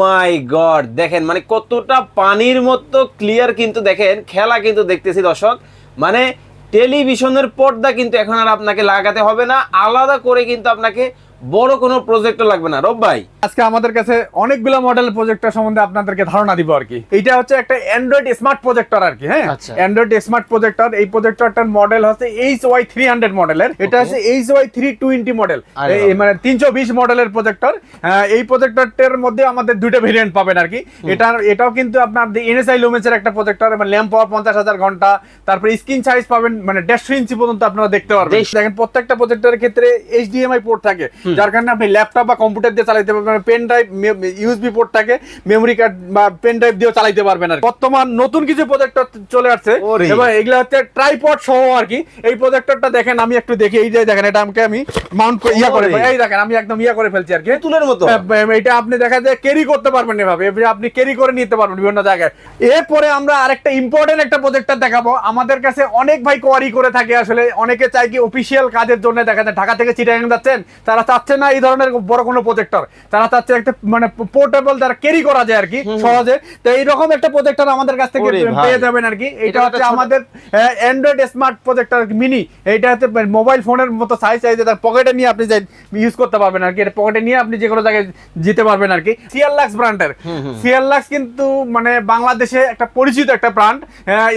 মাই god দেখেন মানে কতটা পানির মতো ক্লিয়ার কিন্তু দেখেন, খেলা কিন্তু দেখতেছি দর্শক। মানে টেলিভিশনের পর্দা কিন্তু এখন আর আপনাকে লাগাতে হবে না, আলাদা করে কিন্তু আপনাকে বড় কোনো প্রজেক্টর লাগবে না। রব ভাই। আজকে আমাদের কাছে অনেকগুলো মডেল প্রজেক্টর সম্বন্ধে আপনাদেরকে ধারণা দিব আর কি। এটা হচ্ছে একটা অ্যান্ড্রয়েড স্মার্ট প্রজেক্টর আর কি হ্যাঁ। অ্যান্ড্রয়েড স্মার্ট প্রজেক্টর এই প্রজেক্টরটার মডেল হচ্ছে এইচ ওয়াই থ্রি হান্ড্রেড মডেলের এটা হচ্ছে H Y three twenty model মানে তিনশো বিশ মডেলের প্রজেক্টর এই প্রজেক্টরটার মধ্যে আমাদের দুটো ভেরিয়েন্ট পাবেন আর কি। এটা এটাও কিন্তু আপনার এনএসআই লুমেন্সের একটা প্রজেক্টর মানে ল্যাম্প পাওয়ার পঞ্চাশ হাজার ঘণ্টা। তারপরে স্ক্রিন সাইজ পাবেন মানে দেড়শো ইঞ্চি পর্যন্ত আপনারা দেখতে পারবেন। দেখেন প্রত্যেকটা প্রজেক্টরের ক্ষেত্রে এইচডিএমআই পোর্ট থাকে। যার কারণে আপনি ল্যাপটপ বা কম্পিউটার দিয়ে চালাতে পারবেন পেন ড্রাইভ ইউএসবি পোর্ট থাকে মেমোরি কার্ড বা পেন ড্রাইভ দিয়েও চালাতে পারবেন আর বর্তমান নতুন কিছু প্রজেক্টর চলে আসছে। এবং এগুলো হচ্ছে ট্রাইপড সহ আর কি। এই প্রজেক্টরটা দেখেন আমি একটু দেখি। এই যে দেখেন এটা আমাকে আমি মাউন্ট ইয়া করে এই দেখেন আমি একদম ইয়া করে ফেলছি আর কি। পুতুলের মতো। হ্যাঁ, এটা আপনি দেখা যায় ক্যারি করতে পারবেন এভাবে। এভাবে আপনি ক্যারি করে নিতে পারবেন বিভিন্ন জায়গায়। এরপরে আমরা আরেকটা ইম্পর্টেন্ট একটা প্রজেক্টর দেখাবো। আমাদের কাছে অনেক ভাই কোয়ারি করে থাকে। আসলে অনেকে চাই কি অফিসিয়াল কাজের জন্য দেখা যায় ঢাকা থেকে চিটাগাং যাচ্ছেন তারা চাচ্ছে না এই ধরনের বড় কোনো প্রজেক্টর তারা চাচ্ছে একটা মানে পোর্টেবল তারা ক্যারি করা যায় আর কি সহজে। তো এইরকম একটা প্রজেক্টর আমাদের কাছ থেকে পেয়ে যাবেন আর কি। এটা হচ্ছে আমাদের অ্যান্ড্রয়েড স্মার্ট প্রজেক্টর মিনি এটা হচ্ছে মোবাইল ফোনের মতো সাইজ সাইজে তার পকেটে নিয়ে আপনি ইউজ করতে পারবেন আর কি। এটা পকেটে নিয়ে আপনি যে কোনো জায়গায় যেতে পারবেন আর কি। সিয়ারলাক্স ব্র্যান্ডের সিয়ারলাক্স কিন্তু মানে বাংলাদেশে একটা পরিচিত একটা ব্র্যান্ড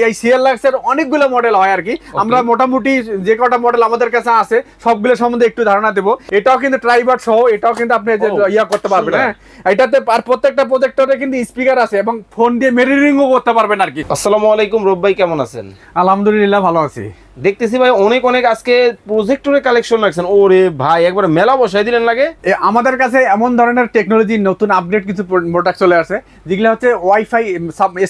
এই সিয়ারলাক্স এর অনেকগুলো মডেল হয় আর কি। আমরা মোটামুটি যে কটা মডেল আমাদের কাছে আছে সবগুলো সম্বন্ধে একটু ধারণা দেবো। এটাও কিন্তু ট্রাইবার সহ এটাও কিন্তু আপনি ইয়া করতে পারবেন হ্যাঁ। এটাতে আর প্রত্যেকটা প্রজেক্টরে কিন্তু স্পিকার আছে এবং ফোন দিয়ে মেরিরিংও করতে পারবেন আর কি। আসসালামু আলাইকুম রব ভাই কেমন আছেন? আলহামদুলিল্লাহ ভালো আছি। দেখতেছি ভাই অনেক অনেক আজকে প্রজেক্টরের কালেকশন রাখছেন। ওরে ভাই একবার মেলা বসাই দিলেন লাগে। আমাদের কাছে এমন ধরনের টেকনোলজি নতুন আপডেট কিছু প্রোডাক্ট চলে আসে যেগুলো হচ্ছে ওয়াইফাই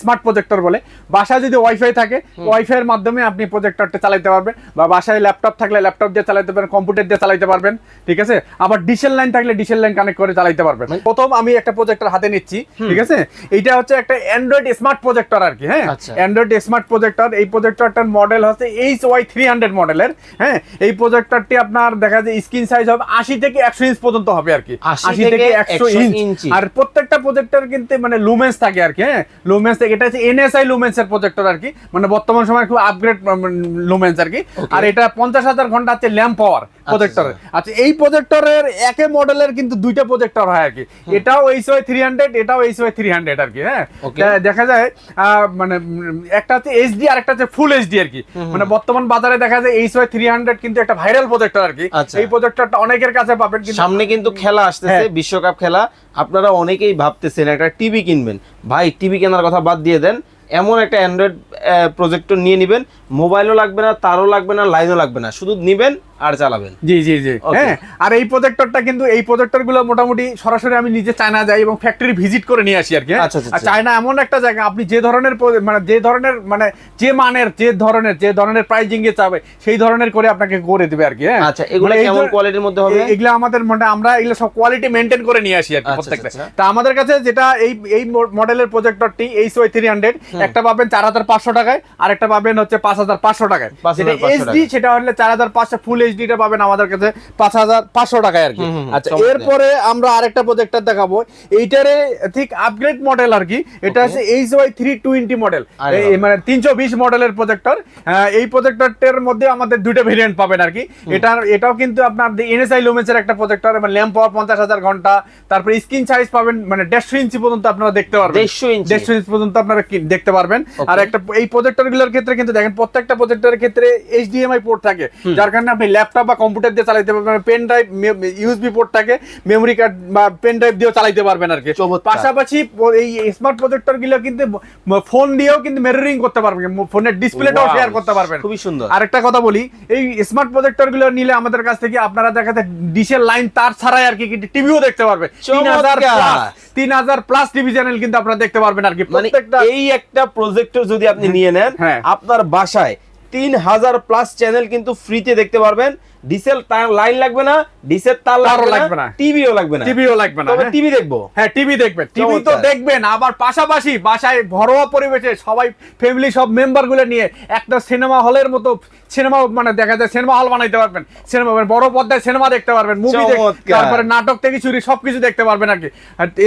স্মার্ট প্রজেক্টর বলে। বাসায় যদি ওয়াইফাই থাকে ওয়াইফাই এর মাধ্যমে আপনি প্রজেক্টরটা চালাতে পারবেন বা বাসায় ল্যাপটপ থাকলে ল্যাপটপ দিয়ে চালাতে পারবেন কম্পিউটার দিয়ে চালাতে পারবেন ঠিক আছে? আবার ডিশেল লাইন থাকলে ডিশেল লাইন কানেক্ট করে চালাতে পারবেন। প্রথম আমি একটা প্রজেক্টর হাতে নিচ্ছি ঠিক আছে? এটা হচ্ছে একটা অ্যান্ড্রয়েড স্মার্ট প্রজেক্টর আর কি হ্যাঁ। অ্যান্ড্রয়েড স্মার্ট প্রজেক্টর এই প্রজেক্টরটার মডেল হচ্ছে এইচ ওয়াই থ্রি হান্ড্রেড মডেলের হ্যাঁ? এই প্রজেক্টরটি আপনার দেখা যায় স্ক্রিন সাইজ হবে আশি থেকে একশো ইঞ্চ পর্যন্ত হবে আর কি। 80 থেকে 100 ইঞ্চি। আর প্রত্যেকটা প্রজেক্টর কিন্তু মানে লুমেন্স থাকে আর কি হ্যাঁ? লুমেন্স থেকে। এটা হচ্ছে এনএসআই লুমেন্স এর প্রজেক্টর আর কি। মানে বর্তমান সময় খুব আপগ্রেড লুমেন্স আর কি। আর এটা পঞ্চাশ হাজার ঘণ্টা হচ্ছে ল্যাম্প পাওয়ার প্রজেক্টর আচ্ছা এই প্রজেক্টরের একে মডেলের কিন্তু দুইটা প্রজেক্টর হয় আর কি। এটাও এইচ ওয়াই থ্রি হান্ড্রেড এটাও এইচ ওয়াই থ্রি হান্ড্রেড আর কি হ্যাঁ? দেখা যায় মানে একটা হচ্ছে এইচডি আর একটা হচ্ছে ফুল এইচডি আর কি। মানে বর্তমান বাজারে দেখা যায় এইচ ওয়াই থ্রি হান্ড্রেড কিন্তু একটা ভাইরাল প্রজেক্টর আর কি। আচ্ছা। এই প্রজেক্টরটা অনেকের কাছে পাবেন সামনে কিন্তু খেলা আসতেছে হ্যাঁ। বিশ্বকাপ খেলা। আপনারা অনেকেই ভাবতেছেন একটা টিভি কিনবেন। ভাই টিভি কেনার কথা বাদ দিয়ে দেন। এমন একটা অ্যান্ড্রয়েড প্রজেক্টর নিয়ে নেবেন। মোবাইলও লাগবে না তারও লাগবে না লাইনও লাগবে না। শুধু নিবেন আর চালাবেন। জি জি জি। হ্যাঁ আর এই প্রজেক্টরটা কিন্তু এই মোটামুটি সরাসরি আমি নিজে চায়না যাই এবং ফ্যাক্টরি ভিজিট করে নিয়ে আসি আর কি হ্যাঁ? আচ্ছা, আচ্ছা, চায়না এমন একটা জায়গা আপনি যে ধরনের মানে যে ধরনের মানে যে মানের যে ধরনের যে ধরনের প্রাইজিং এ চাবে সেই ধরনের করে আপনাকে করে দিবে আর কি হ্যাঁ? আচ্ছা, এগুলো মানে কেমন কোয়ালিটির মধ্যে হবে? এগুলো আমাদের মানে আমরা এগুলো সব কোয়ালিটি মেনটেন করে নিয়ে আসি আর কি আচ্ছা, প্রত্যেকটা। আচ্ছা। তা আমাদের কাছে যেটা এই এই মডেলের প্রজেক্টরটি এইচ ওয়াই থ্রি হান্ড্রেড একটা পাবেন চার হাজার পাঁচশো টাকায় আর একটা পাবেন হচ্ছে পাঁচ হাজার পাঁচশো টাকায়। 5,500 যেটা এইচডি সেটা হলে চার হাজার পাঁচশো ফুল এইচডিটা পাবেন আমাদের কাছে পাঁচ হাজার পাঁচশো টাকায় আর কি। আচ্ছা এরপরে আমরা আরেকটা প্রজেক্টর দেখাবো। এইটারে ঠিক আপগ্রেড মডেল আর কি। এটা H Y three twenty model মানে তিনশো বিশ মডেলের প্রজেক্টর এই প্রজেক্টরটার মধ্যে আমাদের দুটো ভেরিয়েন্ট পাবেন আর কি। এটা এটাও কিন্তু আপনার এনএসআই লুমেন্সের একটা প্রজেক্টর মানে ল্যাম্প পাওয়ার পঞ্চাশ হাজার ঘণ্টা। তারপরে স্ক্রিন সাইজ পাবেন মানে দেড়শো ইঞ্চি পর্যন্ত আপনারা দেখতে পারবেন। 150 ইঞ্চি। দেড়শো ইঞ্চি পর্যন্ত আপনারা দেখতে পারবেন। আর একটা এই প্রজেক্টরগুলোর ক্ষেত্রে কিন্তু দেখেন প্রত্যেকটা প্রজেক্টরের ক্ষেত্রে এইচডিএমআই পোর্ট থাকে। যার কারণে আপনি ল্যাপটপ বা কম্পিউটার দিয়ে চালাতে পারবেন পেন ড্রাইভ ইউএসবি পোর্ট থাকে মেমোরি কার্ড বা পেন ড্রাইভ দিয়েও চালাতে পারবেন আর কি। পাশাপাশি এই স্মার্ট প্রজেক্টরগুলো কিন্তু ফোন দিয়েও কিন্তু মেরিরিং করতে পারবেন ফোনের ডিসপ্লেটাও শেয়ার করতে পারবেন। খুবই সুন্দর। আরেকটা কথা বলি এই স্মার্ট প্রজেক্টরগুলো নিলে আমাদের কাছ থেকে আপনারা দেখাতে ডিশের লাইন তার ছাড়াই আর কি কিন্তু টিভিও দেখতে পারবেন। তিন হাজার তিন হাজার প্লাস টিভি চ্যানেল কিন্তু আপনারা দেখতে পারবেন আর কি। মানে প্রত্যেকটা এই একটা প্রজেক্টর যদি আপনি নিয়ে নেন হ্যাঁ। আপনার বাসায় তিন হাজার প্লাস চ্যানেল কিন্তু ফ্রিতে দেখতে পারবেন। ডিসেল লাইন লাগবে না ডিসেল তার লাগবে না। টিভিও লাগবে না টিভিও লাগবে না হ্যাঁ। টিভি দেখব হ্যাঁ টিভি দেখবেন টিভি তো দেখবেন আবার পাশাপাশি বাসায় ঘরোয়া পরিবেশে সবাই ফ্যামিলি সব মেম্বারগুলো নিয়ে একটা সিনেমা হলের মতো সিনেমা মানে দেখা যায় সিনেমা হল বানাইতে পারবেন সিনেমা বড় পর্দায় সিনেমা দেখতে পারবেন মুভি। তারপরে নাটক থেকে চুরি সবকিছু দেখতে পারবেন আর কি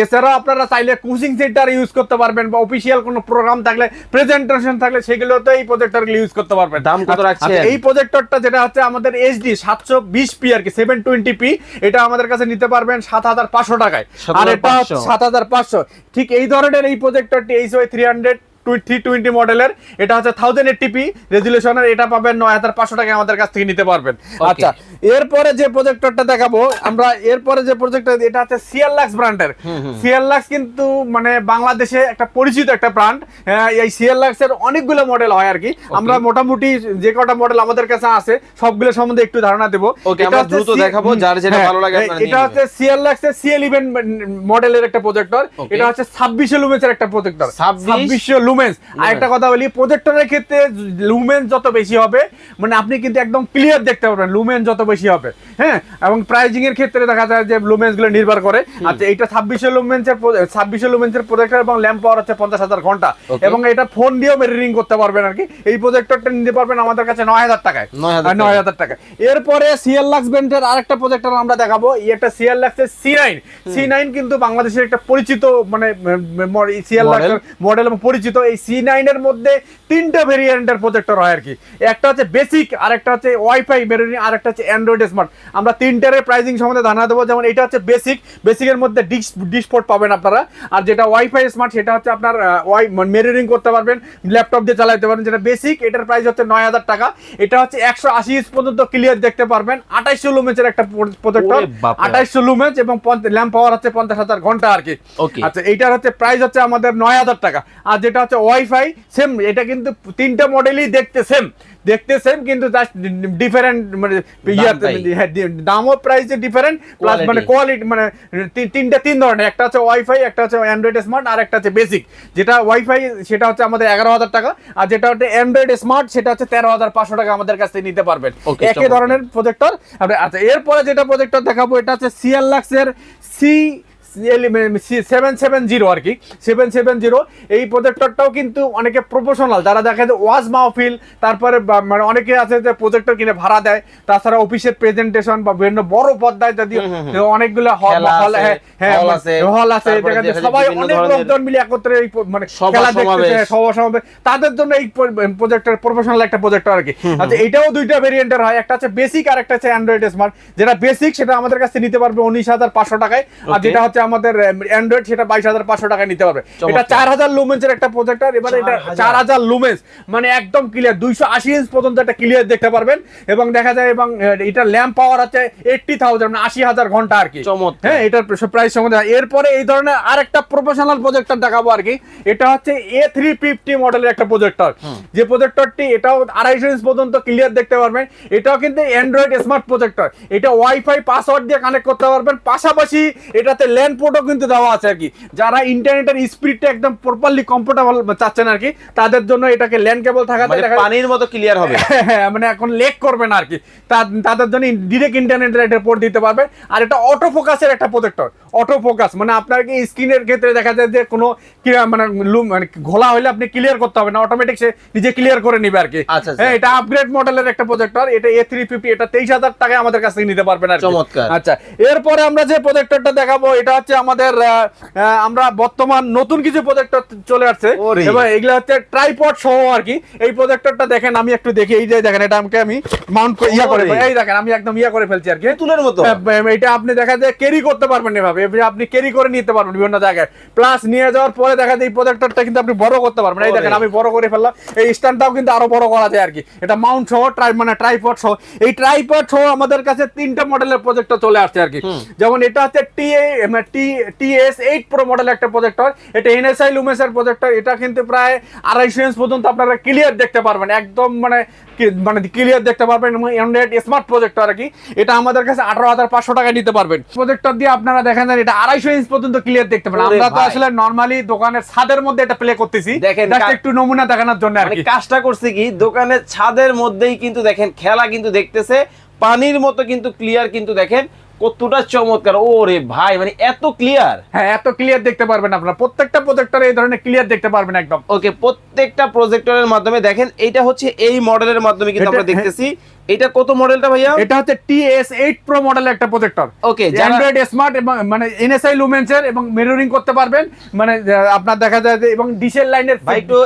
এছাড়াও আপনারা চাইলে কোচিং সেন্টার ইউজ করতে পারবেন বা অফিসিয়াল কোনো প্রোগ্রাম থাকলে প্রেজেন্টেশন থাকলে সেগুলোতে এই প্রজেক্টর ইউজ করতে পারবেন দাম কত রাখছেন? আচ্ছা, এই প্রজেক্টরটা যেটা হচ্ছে আমাদের এইচডি সাতশো বিশ পি আর কি সেভেন টোয়েন্টি পি এটা আমাদের কাছে নিতে পারবেন সাত হাজার পাঁচশো টাকায়। আর এটা সাত হাজার পাঁচশো। ঠিক এই ধরনের এই প্রজেক্টরটি H Y three hundred three twenty মডেলের এটা হচ্ছে থাউজেন্ড এইটিপি রেজুলেশনের এটা পাবেন নয় হাজার পাঁচশো টাকা আমাদের কাছ থেকে নিতে পারবেন। আচ্ছা এরপরে যে প্রজেক্টরটা দেখাবো আমরা এরপরে যে এটা হচ্ছে লাক্স ব্র্যান্ডের লাক্স কিন্তু মানে বাংলাদেশে একটা পরিচিত একটা ব্র্যান্ড এই অনেকগুলো মডেল হয় আর কি। আমরা মোটামুটি যে কটা মডেল আমাদের কাছে আছে সবগুলো সম্বন্ধে একটু ধারণা দেবো। এটা আমরা দ্রুত দেখাবো, যার যেটা হ্যাঁ, ভালো লাগে এটা হচ্ছে সিএল লাক্স এর সিএল ইভেন মডেলের একটা প্রজেক্টর এটা হচ্ছে ছাব্বিশে লুমেন্সের একটা প্রজেক্টর ছাব্বিশে লুমেন্স আরেকটা কথা বলি প্রজেক্টরের ক্ষেত্রে লুমেন্স যত বেশি হবে মানে আপনি কিন্তু একদম ক্লিয়ার দেখতে পারবেন লুমেন্স যত বেশি হবে হ্যাঁ? এবং প্রাইজিং এর ক্ষেত্রে দেখা যায় যে লুমেন্সগুলো নির্ভর করে। আচ্ছা এটা ছাব্বিশে লুমেন্সের ছাব্বিশে লুমেন্সের প্রজেক্টর এবং ল্যাম্প পাওয়ার হচ্ছে পঞ্চাশ হাজার ঘণ্টা। এবং এটা ফোন দিয়েও রিং করতে পারবেন আর কি। এই প্রজেক্টরটা নিতে পারবেন আমাদের কাছে নয় হাজার টাকায়। নয় হাজার টাকা এরপরে সিএল লাক্স ব্র্যান্ডের আরেকটা প্রজেক্টর আমরা দেখাবো। এই একটা সিএল লাক্সের সি নাইন সি নাইন কিন্তু বাংলাদেশের একটা পরিচিত মানে সিএল। লাক্সের মডেল এবং পরিচিত এই সি নাইনের মধ্যে তিনটা ভেরিয়েন্টের প্রজেক্টর হয় আর কি। একটা হচ্ছে বেসিক আর একটা হচ্ছে ওয়াইফাই মেরোনি আর একটা হচ্ছে অ্যান্ড্রয়েড স্মার্ট আমরা তিনটারের প্রাইসিং সম্বন্ধে ধারণা দেবো। যেমন এটা হচ্ছে বেসিক বেসিকের মধ্যে ডিস ডিসপোর্ট পাবেন আপনারা। আর যেটা ওয়াইফাই স্মার্ট সেটা হচ্ছে আপনার ওয়াই মেরোরিং করতে পারবেন ল্যাপটপ দিয়ে চালাতে পারবেন। যেটা বেসিক এটার প্রাইস হচ্ছে নয় হাজার টাকা। এটা হচ্ছে একশো আশি ইঞ্চ পর্যন্ত ক্লিয়ার দেখতে পারবেন। আঠাইশশো লুমেন্সের একটা প্রজেক্টর। আঠাইশশো লুমেন্স এবং ল্যাম্প পাওয়ার হচ্ছে পঞ্চাশ হাজার ঘণ্টা আর কি। আচ্ছা এইটার হচ্ছে প্রাইস হচ্ছে আমাদের নয় হাজার টাকা। আর যেটা হচ্ছে ওয়াইফাই সেম এটা কিন্তু তিনটা মডেলই দেখতে সেম দেখতে সেম কিন্তু জাস্ট ডিফারেন্ট মানে। হ্যাঁ, দামও প্রাইসে ডিফারেন্ট প্লাস মানে কোয়ালিটি মানে তিন- তিনটা তিন ধরনের। একটা হচ্ছে ওয়াইফাই একটা হচ্ছে অ্যান্ড্রয়েড স্মার্ট আর একটা হচ্ছে বেসিক যেটা ওয়াইফাই সেটা হচ্ছে আমাদের এগারো হাজার টাকা আর যেটা হচ্ছে অ্যান্ড্রয়েড স্মার্ট সেটা হচ্ছে তেরো হাজার পাঁচশো টাকা আমাদের কাছ থেকে নিতে পারবেন। একই ধরনের প্রজেক্টর আচ্ছা এরপরে যেটা প্রজেক্টর দেখাবো এটা হচ্ছে সিএল লাক্সের সি সেভেন সেভেন জিরো আর কি। সেভেন সেভেন জিরো এই প্রজেক্টরটাও কিন্তু অনেকে প্রফেশনাল যারা দেখা যায় ওয়াজ মাহফিল তারপরে মানে অনেকে আছে যে প্রজেক্টর কিনে ভাড়া দেয় তাছাড়া অফিসের প্রেজেন্টেশন বা বিভিন্ন বড় পর্দায় যদি অনেকগুলো হল হল হ্যাঁ হ্যাঁ আছে, হল আছে যায় দেখা যায় সবাই অনেক লোকজন মিলে একত্রে এই মানে খেলা দেখতেছে সভা সমাবেশ। তাদের জন্য এই প্রজেক্টর প্রফেশনাল একটা প্রজেক্টর আর কি। আচ্ছা এটাও দুইটা ভেরিয়েন্টের হয়। একটা হচ্ছে বেসিক আর একটা হচ্ছে অ্যান্ড্রয়েড স্মার্ট যেটা বেসিক সেটা আমাদের কাছে নিতে পারবে উনিশ হাজার পাঁচশো টাকায়। আর যেটা হচ্ছে আমাদের অ্যান্ড্রয়েড সেটা বাইশ হাজার পাঁচশো টাকায় নিতে পারবে। এটা চার হাজার লুমেন্সের একটা প্রজেক্টর এবার এটা চার হাজার। লুমেন্স মানে একদম ক্লিয়ার দুইশো আশি ইঞ্চ পর্যন্ত একটা ক্লিয়ার দেখতে পারবেন। এবং দেখা যায় এবং এটা ল্যাম্প পাওয়ার আছে এইটটি থাউজেন্ড মানে আশি হাজার ঘণ্টা আর কি। হ্যাঁ এটার প্রাইস সম্বন্ধে। এরপরে এই ধরনের আরেকটা প্রফেশনাল প্রজেক্টর দেখাবো আর কি। এটা হচ্ছে এ থ্রি ফিফটি মডেলের একটা প্রজেক্টর যে প্রজেক্টরটি এটাও আড়াইশো ইঞ্চ পর্যন্ত ক্লিয়ার দেখতে পারবেন। এটাও কিন্তু অ্যান্ড্রয়েড স্মার্ট প্রজেক্টর এটা ওয়াইফাই পাসওয়ার্ড দিয়ে কানেক্ট করতে পারবেন। পাশাপাশি এটাতে ল্যান্ড পোর্টও কিন্তু দেওয়া আছে আর কি যারা ইন্টারনেটের স্পিডটা একদম প্রপারলি কমফোর্টেবল চাচ্ছেন আর কি তাদের জন্য এটাকে ল্যান্ড কেবল থাকাতে মানে পানির মতো ক্লিয়ার হবে হ্যাঁ মানে এখন লেক করবে না আর কি তাদের জন্য ডিরেক্ট ইন্টারনেটের একটা পোর্ট দিতে পারবে আর এটা অটো ফোকাসের একটা প্রজেক্টর অটো ফোকাস মানে আপনার কি স্ক্রিনের ক্ষেত্রে দেখা যায় যে কোনো মানে লুম মানে ঘোলা হলে আপনি ক্লিয়ার করতে হবে না অটোমেটিক সে নিজে ক্লিয়ার করে নিবে আর কি আচ্ছা, আচ্ছা। হ্যাঁ এটা আপগ্রেড মডেলের একটা প্রজেক্টর এটা এ থ্রি ফিফটি এটা তেইশ হাজার টাকায় আমাদের কাছ থেকে নিতে পারবেন আর। চমৎকার। আচ্ছা এরপরে আমরা যে প্রজেক্টরটা দেখাবো এটা হচ্ছে আমাদের আমরা বর্তমান নতুন কিছু প্রজেক্টর চলে আসছে। এবং এগুলো হচ্ছে ট্রাইপড সহ আর কি। এই প্রজেক্টরটা দেখেন আমি একটু দেখি। এই যে দেখেন এটা আমাকে আমি মাউন্ট ইয়া করে এই দেখেন আমি একদম ইয়া করে ফেলছি আর কি। তুলের মতো। এটা আপনি দেখা যায় ক্যারি করতে পারবেন এভাবে। এভাবে আপনি ক্যারি করে নিতে পারবেন বিভিন্ন জায়গায়। প্লাস নিয়ে যাওয়ার পরে দেখা যায় এই প্রজেক্টরটা কিন্তু আপনি বড় করতে পারবেন। এই দেখেন আমি বড় করে ফেললাম। এই স্ট্যান্ডটাও কিন্তু আরও বড় করা যায় আর কি। এটা মাউন্ট সহ ট্রাই মানে ট্রাইপড সহ। এই ট্রাইপড সহ আমাদের কাছে তিনটা মডেলের প্রজেক্টর চলে আসছে আর কি। যেমন এটা হচ্ছে টি টি টি এইট প্রো মডেলের একটা প্রজেক্টর এটা এনএসআই লুমেসের প্রজেক্টর এটা কিন্তু প্রায় আড়াইশো ইঞ্চ পর্যন্ত আপনারা ক্লিয়ার দেখতে পারবেন। একদম মানে মানে ক্লিয়ার দেখতে পারবেন এবং অ্যান্ড্রয়েড স্মার্ট প্রজেক্টর আর কি। এটা আমাদের কাছে আঠারো হাজার পাঁচশো টাকা নিতে পারবেন। প্রজেক্টর দিয়ে আপনারা দেখেন এটা আড়াইশো ইঞ্চ পর্যন্ত ক্লিয়ার দেখতে পারেন আমরা তো আসলে নর্মালি দোকানের ছাদের মধ্যে এটা প্লে করতেছি। দেখেন, একটু নমুনা দেখানোর জন্য আর মানে কি। কাজটা করছি কি দোকানের ছাদের মধ্যেই কিন্তু দেখেন খেলা কিন্তু দেখতেছে। পানির মতো কিন্তু ক্লিয়ার কিন্তু দেখেন। কতটা চমৎকার। ওরে ভাই মানে এত ক্লিয়ার হ্যাঁ এত ক্লিয়ার দেখতে পারবেন আপনারা। প্রত্যেকটা প্রজেক্টরে এই ধরনের ক্লিয়ার দেখতে পারবেন একদম। ওকে প্রত্যেকটা প্রজেক্টরের মাধ্যমে দেখেন এইটা হচ্ছে এই মডেলের মাধ্যমে কিন্তু আমরা দেখতেছি। এটা কত মডেলটা ভাইয়া? এটা হচ্ছে টিএস এইট প্রো মডেলের একটা প্রজেক্টর ওকে অ্যান্ড্রয়েড স্মার্ট এবং মানে এনএসআই লুমেন্সের এবং মিররিং করতে পারবেন। মানে আপনার দেখা যায় যে এবং ডিসেল লাইনের ভাই একটু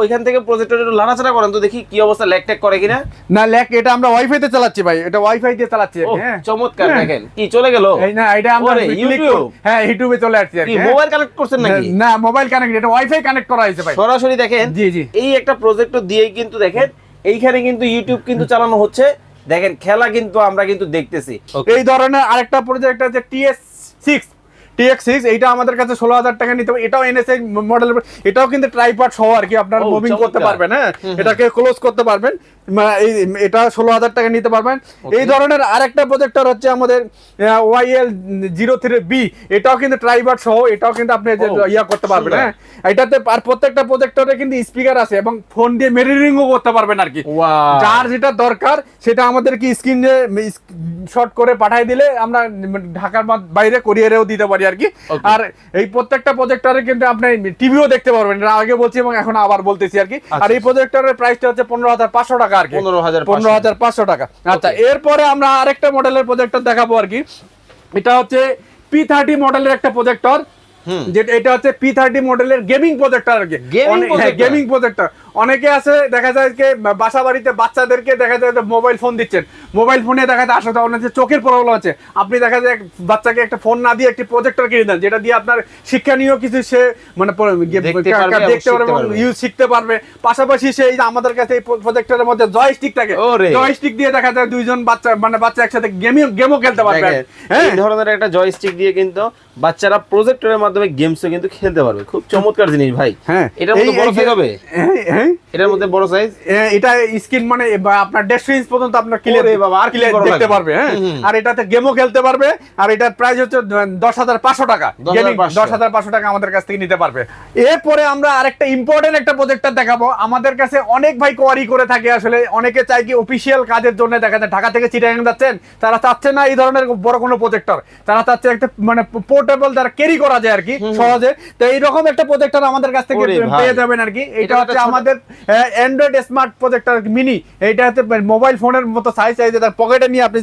ওইখান থেকে প্রজেক্টর একটু লাড়াচাড়া করেন তো দেখি কি অবস্থা ল্যাগ ট্যাগ করে কিনা? না ল্যাক এটা আমরা ওয়াইফাই তে চালাচ্ছি ভাই। এটা ওয়াইফাই দিয়ে চালাচ্ছি হ্যাঁ। চমৎকার হ্যাঁ। দেখেন। কি চলে গেল? এই না এটা আমরা ইউটিউব? হ্যাঁ ইউটিউবে চলে আসছে কি কি হ্যাঁ। মোবাইল কানেক্ট করছেন নাকি? না মোবাইল কানেক্ট এটা ওয়াইফাই কানেক্ট করা হয়েছে ভাই। সরাসরি দেখেন জি জি। এই একটা প্রজেক্টর দিয়েই কিন্তু দেখেন এইখানে কিন্তু ইউটিউব কিন্তু চালানো হচ্ছে। দেখেন খেলা কিন্তু আমরা কিন্তু দেখতেছি। এই ধরনের আরেকটা প্রজেক্ট আছে টিএস সিক্স টিএক্স সিক্স এইটা আমাদের কাছে ষোলো হাজার টাকা নিতে হবে। এটাও এনএসআই মডেল এটাও কিন্তু ট্রাইপার্ট সহ আর কি আপনারা মুভিং করতে পারবেন হ্যাঁ? এটাকে ক্লোজ করতে পারবেন। এটা ষোলো হাজার টাকা নিতে পারবেন। এই ধরনের আরেকটা প্রজেক্টর হচ্ছে আমাদের ওয়াইএল জিরো থ্রি বি এটাও কিন্তু ট্রাইপার্ট সহ এটাও কিন্তু আপনি ইয়া করতে পারবেন হ্যাঁ? এটাতে আর প্রত্যেকটা প্রজেক্টরে কিন্তু স্পিকার আছে এবং ফোন দিয়ে মেরিরিংও করতে পারবেন আর কি. যার যেটা দরকার সেটা আমাদেরকে স্ক্রিনে শর্ট করে পাঠাই দিলে আমরা ঢাকার বাইরে কোরিয়ারেও দিতে পারি আর কি. আর এই প্রত্যেকটা প্রজেক্টরে কিন্তু আপনি টিভিও দেখতে পারবেন। আগে বলছি এবং এখন আবার বলতেছি আর কি আর এই প্রজেক্টরের প্রাইসটা হচ্ছে পনেরো হাজার পাঁচশো টাকা আর কি 15,500 পনেরো হাজার পাঁচশো টাকা। আচ্ছা এরপরে আমরা আরেকটা মডেলের প্রজেক্টর দেখাবো আর কি এটা হচ্ছে পি থার্টি মডেলের একটা প্রজেক্টর হুম। যেটা এটা হচ্ছে পি থার্টি মডেলের গেমিং প্রজেক্টর আর কি? গেমিং প্রজেক্টর অনেকে আছে দেখা যায় যে বাসা বাড়িতে বাচ্চাদেরকে দেখা যায় মোবাইল ফোন দিচ্ছেন। মোবাইল ফোনে দেখা যায় আসলে অনেক যে চোখের প্রবলেম আছে আপনি দেখা যায় বাচ্চাকে একটা ফোন না দিয়ে একটি প্রজেক্টর কিনে দেন যেটা দিয়ে আপনার শিক্ষণীয় কিছু সে মানে দেখতে পারবে এবং শিখতে পারবে। ইউজ শিখতে পারবে। পাশাপাশি সেই যে আমাদের কাছে এই প্রজেক্টরের মধ্যে জয়স্টিক থাকে। জয়স্টিক দিয়ে দেখা যায় দুইজন বাচ্চা মানে বাচ্চা একসাথে গেমই গেমও খেলতে পারবে। হ্যাঁ? এই ধরনের একটা জয়স্টিক দিয়ে কিন্তু বাচ্চারা প্রজেক্টরের মাধ্যমে গেমসও কিন্তু খেলতে পারবে। খুব চমৎকার জিনিস ভাই। হ্যাঁ। এটা বড় হবে হ্যাঁ, হ্যাঁ এটার মধ্যে বড় সাইজ এটা স্ক্রিন মানে আপনার দেড়শো ইঞ্চ পর্যন্ত আপনার ক্লিয়ার বাবা, আর ক্লিয়ার দেখতে পারবে হ্যাঁ। আর এটাতে গেমও খেলতে পারবে আর এটার প্রাইস হচ্ছে দশ হাজার পাঁচশো টাকা। দশ হাজার পাঁচশো। টাকা আমাদের কাছ থেকে নিতে পারবে। এরপরে আমরা আরেকটা ইম্পর্টেন্ট একটা প্রজেক্টর দেখাবো। আমাদের কাছে অনেক ভাই কোয়ারি করে থাকে আসলে। অনেকে চাই কি অফিসিয়াল কাজের জন্য দেখা যায়। ঢাকা থেকে চিটাগাং যাচ্ছেন তারা চাচ্ছে না এই ধরনের বড় কোনো প্রজেক্টর তারা চাচ্ছে একটা মানে পোর্টেবল যারা ক্যারি করা যায় আর কি সহজে। তো এইরকম একটা প্রজেক্টর আমাদের কাছ থেকে পেয়ে যাবেন আর কি। এটা হচ্ছে আমাদের অ্যান্ড্রয়েড স্মার্ট প্রজেক্টর মিনি এইটা হচ্ছে মোবাইল ফোনের মতো সাইজ সাইজে তার পকেটে নিয়ে আপনি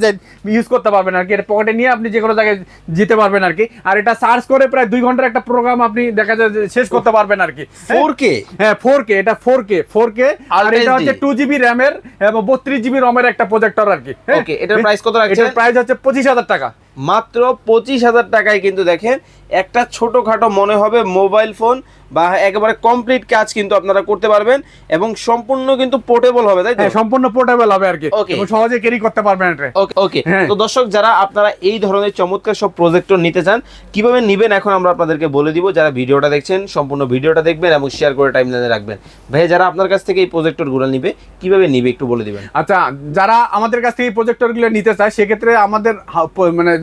ইউজ করতে পারবেন আর কি এটা পকেটে নিয়ে আপনি যে কোনো জায়গায় যেতে পারবেন আর কি। আর এটা সার্চ করে প্রায় দুই ঘণ্টার একটা প্রোগ্রাম আপনি দেখা যায় শেষ করতে পারবেন আর কি। ফোর কে হ্যাঁ ফোর কে এটা ফোর কে ফোর কে আর এটা হচ্ছে টু জিবি র্যামের এবং বত্রিশ জিবি রমের একটা প্রজেক্টর আর কি হ্যাঁ? এটার price কত রাখছেন? এটার প্রাইস হচ্ছে পঁচিশ হাজার টাকা। মাত্র পঁচিশ হাজার টাকায় কিন্তু দেখেন একটা ছোটখাটো মনে হবে মোবাইল ফোন বা একেবারে কমপ্লিট কাজ কিন্তু আপনারা করতে পারবেন এবং সম্পূর্ণ কিন্তু পোর্টেবল হবে তাই তো? হ্যাঁ সম্পূর্ণ পোর্টেবল হবে আর কি. সহজে ক্যারি করতে পারবেন ওকে ওকে হ্যাঁ। তো দর্শক যারা আপনারা এই ধরনের চমৎকার সব প্রজেক্টর নিতে চান কীভাবে নিবেন এখন আমরা আপনাদেরকে বলে দিব। যারা ভিডিওটা দেখছেন সম্পূর্ণ ভিডিওটা দেখবেন এবং শেয়ার করে টাইমলাইনে রাখবেন। ভাই যারা আপনার কাছ থেকে এই প্রজেক্টরগুলো নিবে কীভাবে নিবে একটু বলে দিবেন? আচ্ছা যারা আমাদের কাছ থেকে এই প্রজেক্টরগুলো নিতে চায় সেক্ষেত্রে আমাদের মানে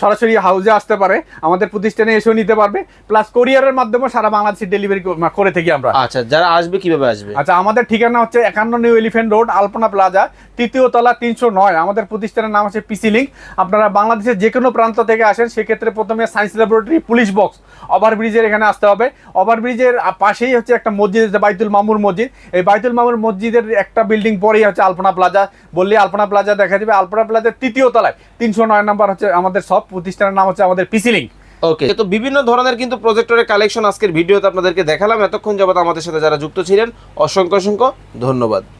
সরাসরি হাউজে আসতে পারে। আমাদের প্রতিষ্ঠানে এসেও নিতে পারবে। প্লাস কোরিয়ারের মাধ্যমে সারা বাংলাদেশে ডেলিভারি করে থাকি আমরা। আচ্ছা যারা আসবে কীভাবে আসবে? আচ্ছা আমাদের ঠিকানা হচ্ছে একান্ন New Elephant Road Alpana Plaza তৃতীয় তলা তিনশো নয়। আমাদের প্রতিষ্ঠানের নাম হচ্ছে পিসি লিঙ্ক আপনারা বাংলাদেশের যে কোনো প্রান্ত থেকে আসেন সেক্ষেত্রে প্রথমে সায়েন্স ল্যাবরেটরি পুলিশ বক্স ওভারব্রিজের এখানে আসতে হবে। ওভারব্রিজের পাশেই হচ্ছে একটা মসজিদ আছে বাইতুল মামুর মসজিদ। এই বাইতুল মামুর মসজিদের একটা বিল্ডিং পরেই হচ্ছে আলপনা প্লাজা। বললে আলপনা প্লাজা দেখা যাবে। আলপনা প্লাজার তৃতীয় তলায় তিনশো নয় নাম্বার হচ্ছে আমাদের সব প্রতিষ্ঠানের নাম হচ্ছে আমাদের পিসি লিঙ্ক ওকে তো বিভিন্ন ধরনের কিন্তু প্রজেক্টরের কালেকশন আজকের ভিডিওতে আপনাদেরকে দেখালাম। এতক্ষণ যাবত আমাদের সাথে যারা যুক্ত ছিলেন, অসংখ্য অসংখ্য ধন্যবাদ।